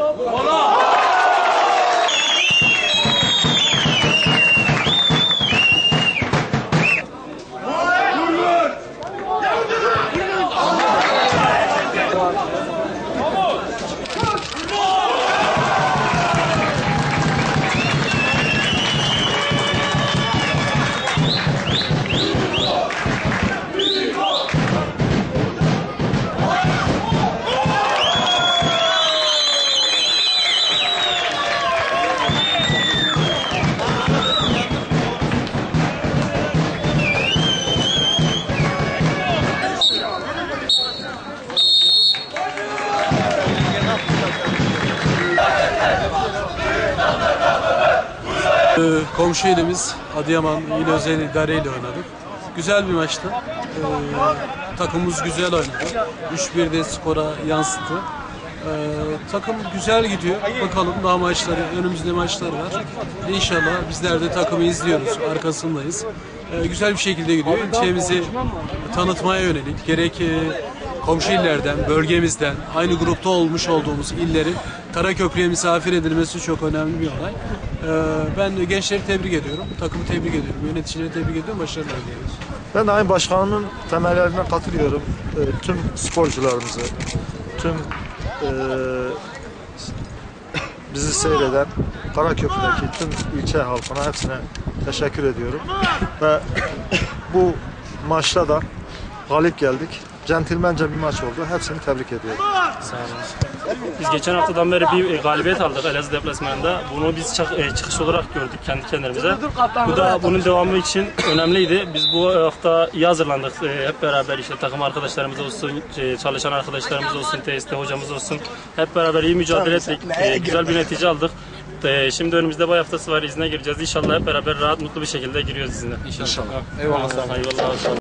我，了。Komşu ilimiz Adıyaman İl Özel İdare ile oynadık. Güzel bir maçtı. Ee, takımımız güzel oynadı. 3-1'de skora yansıttı. Ee, takım güzel gidiyor. Bakalım daha maçları, önümüzde maçlar var. İnşallah bizler de takımı izliyoruz, arkasındayız. Ee, güzel bir şekilde gidiyor. İlçemizi tanıtmaya yönelik gerek e, komşu illerden, bölgemizden, aynı grupta olmuş olduğumuz illerin Karaköprü'ye misafir edilmesi çok önemli bir olay. Ee, ben gençleri tebrik ediyorum, takımı tebrik ediyorum, yöneticileri tebrik ediyorum, başarılar diliyoruz. Ben de aynı başkanımın temellerine katılıyorum. Ee, tüm sporcularımızı, tüm e, bizi seyreden Karaköprü'deki tüm ilçe halkına hepsine teşekkür ediyorum. Ve bu maçta da galip geldik. Centilmence bir maç oldu. Hepsini tebrik ediyorum. Sağ olun. Biz geçen haftadan beri bir e, galibiyet aldık Elazığ deplasmanında. Bunu biz e, çıkış olarak gördük kendi kendimize. Bu da bunun devamı için önemliydi. Biz bu hafta iyi hazırlandık. E, Hep beraber işte takım arkadaşlarımız olsun, e, çalışan arkadaşlarımız olsun, tesiste hocamız olsun. Hep beraber iyi mücadele ettik. E, Güzel bir netice aldık. E, Şimdi önümüzde bay haftası var. İzne gireceğiz. İnşallah hep beraber rahat, mutlu bir şekilde giriyoruz izine. İnşallah. Eyvallah. Eyvallah.